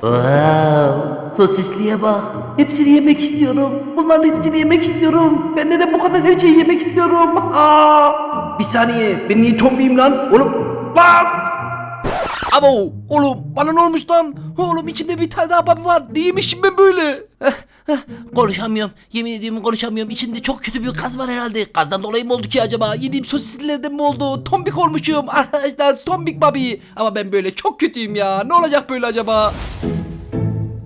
Wow, sosisliye bak. Hepsini yemek istiyorum. Bunların hepsini yemek istiyorum. Ben neden bu kadar her şeyi yemek istiyorum? Aa! Bir saniye, ben niye tombiyim lan? Oğlum, lan! Abo oğlum bana ne olmuş lan? Oğlum içinde bir tane daha babi var. Neymişim ben böyle? konuşamıyorum. Yemin ediyorum konuşamıyorum. İçinde çok kötü bir gaz var herhalde. Gazdan dolayı mı oldu ki acaba? Yediğim sosislerden mi oldu? Tombik olmuşum. Arkadaşlar tombik babi. Ama ben böyle çok kötüyüm ya. Ne olacak böyle acaba?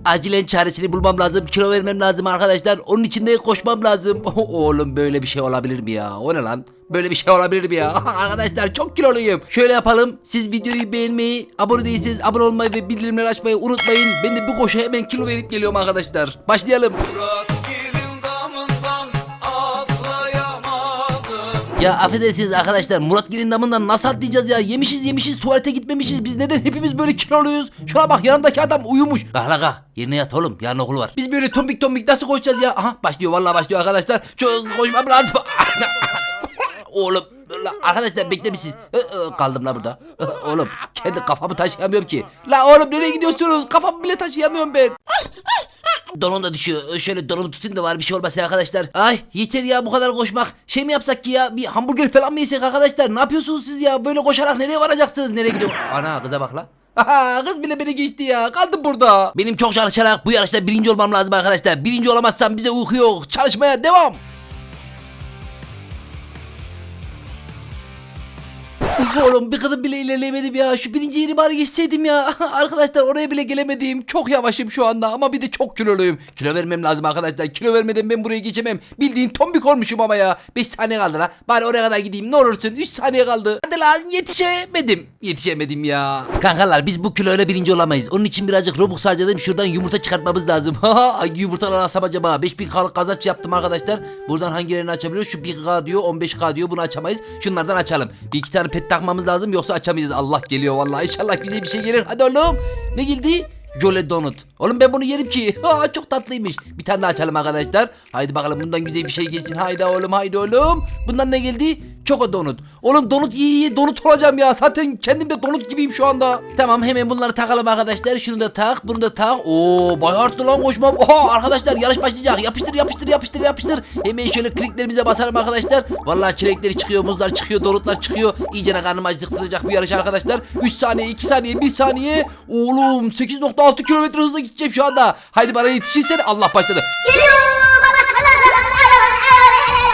Acilen çaresini bulmam lazım. Kilo vermem lazım arkadaşlar. Onun için de koşmam lazım. Oğlum böyle bir şey olabilir mi ya? O ne lan? Böyle bir şey olabilir mi ya? arkadaşlar çok kiloluyum. Şöyle yapalım. Siz videoyu beğenmeyi, abone değilseniz abone olmayı ve bildirimleri açmayı unutmayın. Ben de bu koşu hemen kilo verip geliyorum arkadaşlar. Başlayalım. Ya affedersiniz arkadaşlar Murat Gelin damından nasıl atlayacağız ya? Yemişiz yemişiz tuvalete gitmemişiz. Biz neden hepimiz böyle kiloluyuz? Şuna bak yanındaki adam uyumuş. Kalk la kalk. Yerine yat oğlum. Yarın okul var. Biz böyle tombik tombik nasıl koşacağız ya? Aha başlıyor vallahi başlıyor arkadaşlar. Çok hızlı koşmam lazım. oğlum la, arkadaşlar bekle misiniz? Kaldım la burada. Oğlum kendi kafamı taşıyamıyorum ki. La oğlum nereye gidiyorsunuz? Kafamı bile taşıyamıyorum ben. Donum da düşüyor. Şöyle donumu tutayım da var bir şey olmasın arkadaşlar. Ay yeter ya bu kadar koşmak. Şey mi yapsak ki ya? Bir hamburger falan mı yesek arkadaşlar? Ne yapıyorsunuz siz ya? Böyle koşarak nereye varacaksınız? Nereye gidiyor? Ana kıza bak la. Kız bile beni geçti ya. Kaldım burada. Benim çok çalışarak bu yarışta birinci olmam lazım arkadaşlar. Birinci olamazsam bize uyku yok. Çalışmaya devam. Oğlum bir kadın bile ilerleyemedim ya. Şu birinci yeri bari geçseydim ya. Arkadaşlar oraya bile gelemedim. Çok yavaşım şu anda ama bir de çok kiloluyum. Kilo vermem lazım arkadaşlar. Kilo vermeden ben buraya geçemem. Bildiğin tombik olmuşum ama ya. 5 saniye kaldı la. Bari oraya kadar gideyim ne olursun. 3 saniye kaldı. Hadi lan yetişemedim. Yetişemedim ya. Kankalar biz bu kiloyla birinci olamayız. Onun için birazcık Robux harcadım. Şuradan yumurta çıkartmamız lazım. Hangi yumurtalar alsam acaba? 5000 K'lık kazanç yaptım arkadaşlar. Buradan hangilerini açabiliyoruz? Şu 1K diyor 15K diyor. Bunu açamayız. Şunlardan açalım. Bir iki tane pet takmamız lazım yoksa açamayız. Allah geliyor vallahi. İnşallah bize bir şey gelir. Hadi oğlum. Ne geldi? Jolly Donut. Oğlum ben bunu yerim ki. Ha, çok tatlıymış. Bir tane daha açalım arkadaşlar. Haydi bakalım bundan güzel bir şey gelsin. Haydi oğlum haydi oğlum. Bundan ne geldi? Choco Donut. Oğlum donut iyi iyi donut olacağım ya. Zaten kendim de donut gibiyim şu anda. Tamam hemen bunları takalım arkadaşlar. Şunu da tak bunu da tak. Oo bayağı arttı lan koşmam. Oha arkadaşlar yarış başlayacak. Yapıştır yapıştır yapıştır yapıştır. Hemen şöyle kliklerimize basalım arkadaşlar. Vallahi çilekleri çıkıyor muzlar çıkıyor donutlar çıkıyor. İyice karnım acıktıracak bu yarış arkadaşlar. 3 saniye 2 saniye 1 saniye. Oğlum 8.6 kilometre hızla gideceğim şu anda. Haydi bana yetişirsen Allah başladı.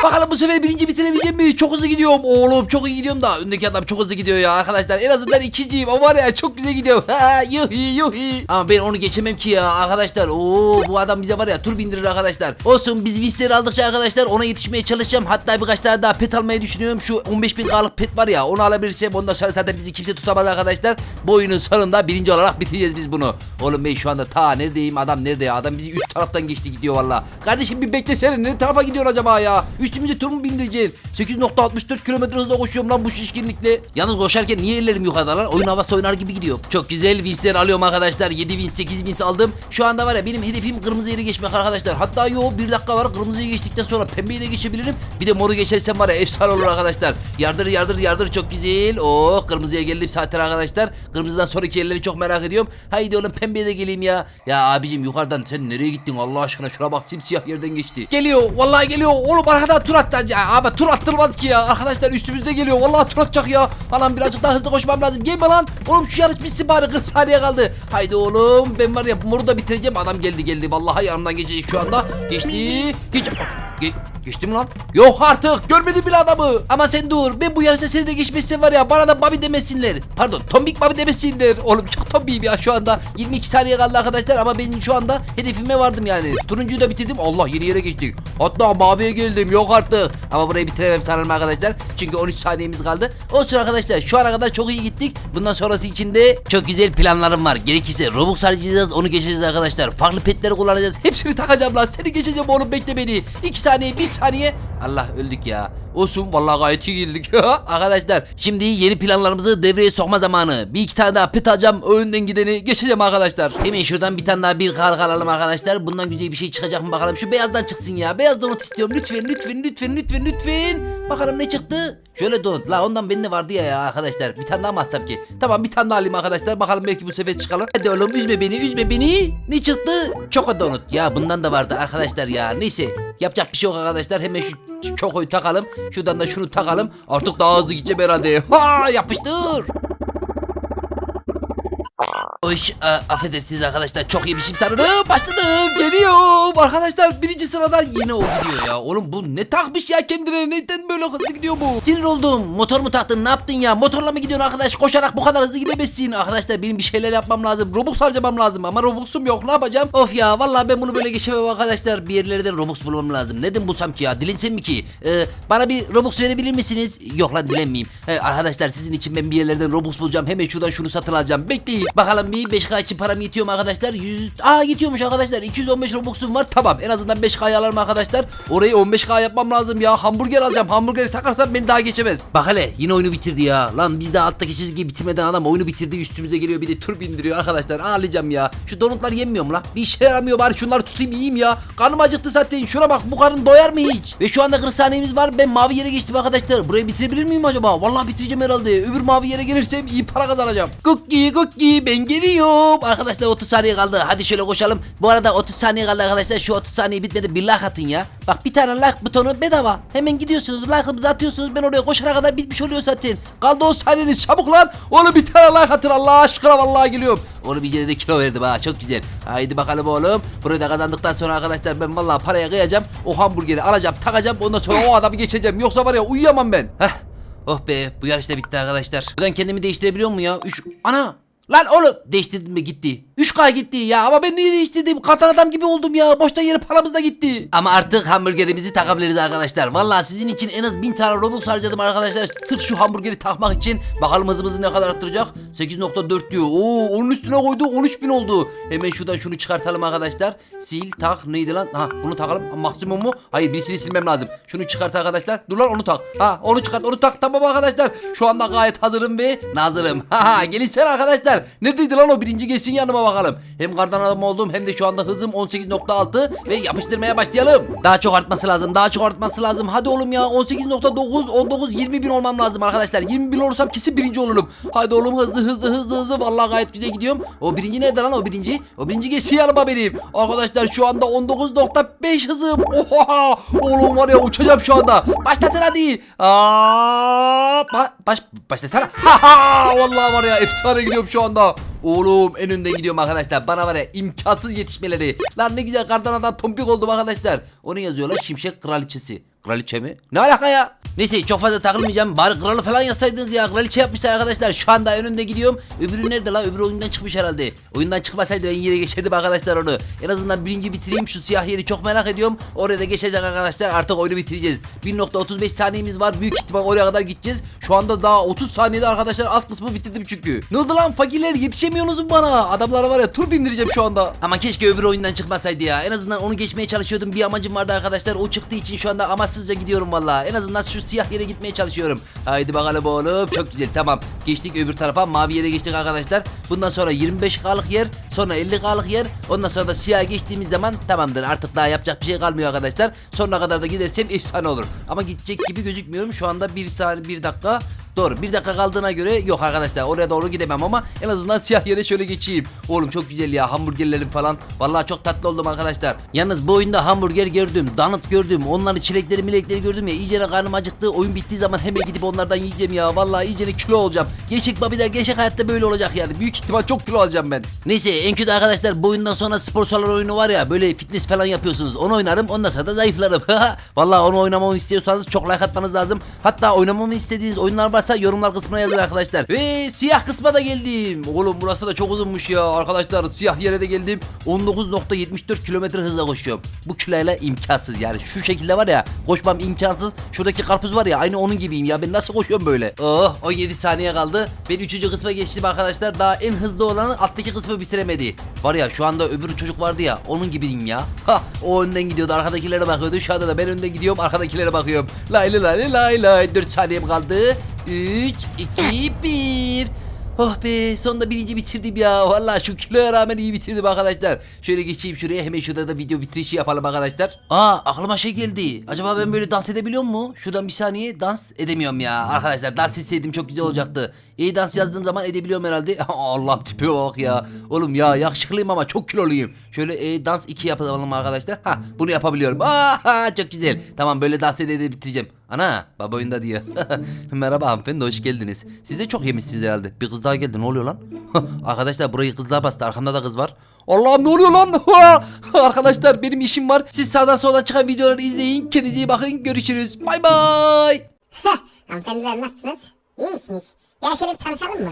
Bakalım bu sefer birinci bitirebileceğim mi? Çok hızlı gidiyorum. Oğlum çok iyi gidiyorum da. Öndeki adam çok hızlı gidiyor ya arkadaşlar. En azından ikinciyim. O var ya çok güzel gidiyor. Yuhi yuhi. Ama ben onu geçemem ki ya arkadaşlar. Oo bu adam bize var ya tur bindirir arkadaşlar. Olsun biz visleri aldıkça arkadaşlar ona yetişmeye çalışacağım. Hatta birkaç tane daha pet almayı düşünüyorum. Şu 15 bin K'lık pet var ya onu alabilirsem ondan sonra zaten bizi kimse tutamaz arkadaşlar. Bu oyunun sonunda birinci olarak bitireceğiz biz bunu. Oğlum ben şu anda ta neredeyim adam nerede ya? Adam bizi üst taraftan geçti gidiyor valla. Kardeşim bir beklesene ne tarafa gidiyorsun acaba ya? Üstümüze tur mu bindireceksin? 8.64 kilometre hızla koşuyorum lan bu şişkinlikle. Yalnız koşarken niye ellerim yukarıda lan? Oyun havası oynar gibi gidiyor. Çok güzel winsler alıyorum arkadaşlar. 7 wins 8 wins aldım. Şu anda var ya benim hedefim kırmızı yeri geçmek arkadaşlar. Hatta yo bir dakika var kırmızıyı geçtikten sonra pembeyi de geçebilirim. Bir de moru geçersem var ya efsane olur arkadaşlar. Yardır yardır yardır çok güzel. Oo kırmızıya geldim zaten arkadaşlar. Kırmızıdan sonraki yerleri çok merak ediyorum. Haydi oğlum pembeye de geleyim ya. Ya abicim yukarıdan sen nereye gittin Allah aşkına şuna bak simsiyah yerden geçti. Geliyor vallahi geliyor. Oğlum arkadan tur attı ya. Abi tur attırmaz ki ya. Arkadaşlar üstümüzde geliyor. Vallahi tur atacak ya. Anam birazcık daha hızlı koşmam lazım. Gelme lan. Oğlum şu yarış bitsin bari 40 saniye kaldı. Haydi oğlum ben var ya moru da bitireceğim. Adam geldi geldi. Vallahi yanımdan geçecek şu anda. Geçti. Geç. Ge geçtim lan. Yok artık. Görmedim bile adamı. Ama sen dur. Ben bu yarışta seni de geçmezsem var ya bana da Bobby demesinler. Pardon Tombik Bobby demesinler. Oğlum çok tombiyim ya şu anda. 22 saniye kaldı arkadaşlar ama ben şu anda hedefime vardım yani. Turuncuyu da bitirdim. Allah yeni yere geçtik. Hatta maviye geldim. Yok artık. Ama burayı bitiremem sanırım arkadaşlar. Çünkü 13 saniyemiz kaldı. Olsun arkadaşlar. Şu ana kadar çok iyi gittik. Bundan sonrası için de çok güzel planlarım var. Gerekirse Robux harcayacağız. Onu geçeceğiz arkadaşlar. Farklı petleri kullanacağız. Hepsini takacağım lan. Seni geçeceğim oğlum bekle beni. 2 saniye 1 saniye. Allah öldük ya. Olsun vallahi gayet iyi girdik. arkadaşlar şimdi yeni planlarımızı devreye sokma zamanı. Bir iki tane daha pet alacağım. Önden gideni geçeceğim arkadaşlar. Hemen şuradan bir tane daha bir kar alalım arkadaşlar. Bundan güzel bir şey çıkacak mı bakalım. Şu beyazdan çıksın ya. Beyaz donut istiyorum. Lütfen lütfen lütfen lütfen lütfen. Bakalım ne çıktı? Şöyle donut. La ondan bende vardı ya, arkadaşlar. Bir tane daha mı ki? Tamam bir tane daha alayım arkadaşlar. Bakalım belki bu sefer çıkalım. Hadi oğlum üzme beni üzme beni. Ne çıktı? Çoko donut. Ya bundan da vardı arkadaşlar ya. Neyse. Yapacak bir şey yok arkadaşlar. Hemen şu çokoyu takalım. Şuradan da şunu takalım. Artık daha hızlı gideceğim herhalde. Ha yapıştır. Oy, a, affedersiniz arkadaşlar çok yemişim sanırım. Başladım. Geliyorum. Arkadaşlar birinci sıradan yine o gidiyor ya. Oğlum bu ne takmış ya kendine? Neden böyle hızlı gidiyor bu? Sinir oldum. Motor mu taktın? Ne yaptın ya? Motorla mı gidiyorsun arkadaş? Koşarak bu kadar hızlı gidemezsin. Arkadaşlar benim bir şeyler yapmam lazım. Robux harcamam lazım ama Robux'um yok. Ne yapacağım? Of ya vallahi ben bunu böyle geçemem arkadaşlar. Bir yerlerden Robux bulmam lazım. Nereden bulsam ki ya? Dilensem mi ki? Ee, bana bir Robux verebilir misiniz? Yok lan dilenmeyeyim. Ee, arkadaşlar sizin için ben bir yerlerden Robux bulacağım. Hemen şuradan şunu satın alacağım. Bekleyin. Bakalım bir 5K için param yetiyor mu arkadaşlar? 100... Aa yetiyormuş arkadaşlar. 215 Robux'um var. Tamam. En azından 5K'ya alırım arkadaşlar. Orayı 15K yapmam lazım ya. Hamburger alacağım. Hamburgeri takarsam beni daha geçemez. Bak hele yine oyunu bitirdi ya. Lan biz de alttaki çizgiyi bitirmeden adam oyunu bitirdi. Üstümüze geliyor bir de tur bindiriyor arkadaşlar. Ağlayacağım ya. Şu donutlar yenmiyor mu lan? Bir işe yaramıyor bari şunları tutayım yiyeyim ya. Karnım acıktı zaten. Şuna bak bu karın doyar mı hiç? Ve şu anda 40 saniyemiz var. Ben mavi yere geçtim arkadaşlar. Burayı bitirebilir miyim acaba? Vallahi bitireceğim herhalde. Öbür mavi yere gelirsem iyi para kazanacağım. Cookie cookie ben geliyorum. Arkadaşlar 30 saniye kaldı. Hadi şöyle koşalım. Bu arada 30 saniye kaldı arkadaşlar. Şu 30 saniye bitmedi. Bir like atın ya. Bak bir tane like butonu bedava. Hemen gidiyorsunuz. Like'ımızı atıyorsunuz. Ben oraya koşana kadar bitmiş oluyor zaten. Kaldı 10 saniyeniz. Çabuk lan. Oğlum bir tane like atın. Allah aşkına vallahi geliyorum. Oğlum bir de kilo verdim ha. Çok güzel. Haydi bakalım oğlum. Burayı da kazandıktan sonra arkadaşlar ben vallahi paraya kıyacağım. O hamburgeri alacağım, takacağım. Ondan sonra o adamı geçeceğim. Yoksa var ya uyuyamam ben. Heh. Oh be bu yarış da bitti arkadaşlar. Buradan kendimi değiştirebiliyor mu ya? 3 Ana! Lan oğlum değiştirdim mi gitti. 3K gitti ya ama ben niye değiştirdim? Katan adam gibi oldum ya. Boşta yeri paramız da gitti. Ama artık hamburgerimizi takabiliriz arkadaşlar. Vallahi sizin için en az 1000 tane Robux harcadım arkadaşlar. Sırf şu hamburgeri takmak için. Bakalım hızımızı ne kadar arttıracak? 8.4 diyor. Oo onun üstüne koydu 13.000 oldu. Hemen şuradan şunu çıkartalım arkadaşlar. Sil tak neydi lan? Ha bunu takalım. Ha, maksimum mu? Hayır birisini silmem lazım. Şunu çıkart arkadaşlar. Dur lan onu tak. Ha onu çıkart onu tak. Tamam arkadaşlar. Şu anda gayet hazırım ve nazırım. Ha gelin sen arkadaşlar. Neredeydi lan o birinci geçsin yanıma bakalım. Hem kardan adam oldum hem de şu anda hızım 18.6 ve yapıştırmaya başlayalım. Daha çok artması lazım. Daha çok artması lazım. Hadi oğlum ya 18.9 19 20 bin olmam lazım arkadaşlar. 20 bin olursam kesin birinci olurum. Hadi oğlum hızlı hızlı hızlı hızlı. Vallahi gayet güzel gidiyorum. O birinci nerede lan o birinci? O birinci geçsin yanıma benim. Arkadaşlar şu anda 19.5 hızım. Oha! Oğlum var ya uçacağım şu anda. Başlatın hadi. Aa, ba- baş başlasana. Ha ha! Vallahi var ya efsane gidiyorum şu anda. Oğlum en önde gidiyorum arkadaşlar. Bana var ya imkansız yetişmeleri. Lan ne güzel kardan adam tompik oldum arkadaşlar. Onu yazıyorlar Şimşek Kraliçesi. Kraliçe mi? Ne alaka ya? Neyse çok fazla takılmayacağım. Bari kralı falan yazsaydınız ya. Kraliçe yapmışlar arkadaşlar. Şu anda önünde gidiyorum. Öbürü nerede la? Öbürü oyundan çıkmış herhalde. Oyundan çıkmasaydı ben yine geçerdim arkadaşlar onu. En azından birinci bitireyim. Şu siyah yeri çok merak ediyorum. Oraya da geçecek arkadaşlar. Artık oyunu bitireceğiz. 1.35 saniyemiz var. Büyük ihtimal oraya kadar gideceğiz. Şu anda daha 30 saniyede arkadaşlar alt kısmı bitirdim çünkü. Ne oldu lan fakirler yetişemiyorsunuz mu bana? Adamlara var ya tur bindireceğim şu anda. Ama keşke öbür oyundan çıkmasaydı ya. En azından onu geçmeye çalışıyordum. Bir amacım vardı arkadaşlar. O çıktığı için şu anda amaçsızca gidiyorum valla. En azından şu siyah yere gitmeye çalışıyorum. Haydi bakalım oğlum. Çok güzel tamam. Geçtik öbür tarafa. Mavi yere geçtik arkadaşlar. Bundan sonra 25K'lık yer. Sonra 50K'lık yer. Ondan sonra da siyah geçtiğimiz zaman tamamdır. Artık daha yapacak bir şey kalmıyor arkadaşlar. Sonuna kadar da gidersem efsane olur. Ama gidecek gibi gözükmüyorum. Şu anda 1 saniye 1 dakika. Doğru bir dakika kaldığına göre yok arkadaşlar oraya doğru gidemem ama en azından siyah yere şöyle geçeyim. Oğlum çok güzel ya hamburgerlerim falan. Vallahi çok tatlı oldum arkadaşlar. Yalnız bu oyunda hamburger gördüm, donut gördüm. Onların çilekleri milekleri gördüm ya. İyice karnım acıktı. Oyun bittiği zaman hemen gidip onlardan yiyeceğim ya. Vallahi iyice kilo olacağım. Gerçek babida gerçek hayatta böyle olacak yani. Büyük ihtimal çok kilo alacağım ben. Neyse en kötü arkadaşlar bu oyundan sonra spor salonu oyunu var ya böyle fitness falan yapıyorsunuz. Onu oynarım ondan sonra da zayıflarım. Vallahi onu oynamamı istiyorsanız çok like atmanız lazım. Hatta oynamamı istediğiniz oyunlar varsa yorumlar kısmına yazın arkadaşlar. Ve siyah kısma da geldim. Oğlum burası da çok uzunmuş ya arkadaşlar. Siyah yere de geldim. 19.74 kilometre hızla koşuyorum. Bu kiloyla imkansız yani. Şu şekilde var ya koşmam imkansız. Şuradaki karpuz var ya aynı onun gibiyim ya. Ben nasıl koşuyorum böyle? Oh o 7 saniye kaldı. Ben 3. kısma geçtim arkadaşlar. Daha en hızlı olanı alttaki kısmı bitiremedi. Var ya şu anda öbür çocuk vardı ya onun gibiyim ya. Ha o önden gidiyordu arkadakilere bakıyordu. Şu anda da ben önden gidiyorum arkadakilere bakıyorum. Lay lay lay lay lay. 4 saniyem kaldı. 3, 2, 1. Oh be sonunda birinci bitirdim ya. Vallahi şu kiloya rağmen iyi bitirdim arkadaşlar. Şöyle geçeyim şuraya hemen şurada da video bitirişi yapalım arkadaşlar. Aa aklıma şey geldi. Acaba ben böyle dans edebiliyor mu? Şuradan bir saniye dans edemiyorum ya. Arkadaşlar dans etseydim çok güzel olacaktı. İyi dans yazdığım zaman edebiliyorum herhalde. Allah tipe bak ya. Oğlum ya yakışıklıyım ama çok kiloluyum. Şöyle e, dans 2 yapalım arkadaşlar. Ha bunu yapabiliyorum. Aa çok güzel. Tamam böyle dans ede bitireceğim. Ana baba oyunda diyor. Merhaba hanımefendi hoş geldiniz. Siz de çok yemişsiniz herhalde. Bir kız daha geldi ne oluyor lan? Arkadaşlar burayı kızlar bastı arkamda da kız var. Allah'ım ne oluyor lan? Arkadaşlar benim işim var. Siz sağdan soldan çıkan videoları izleyin. Kendinize iyi bakın. Görüşürüz. Bay bay. Hanımefendiler nasılsınız? İyi misiniz? Ya şöyle tanışalım mı?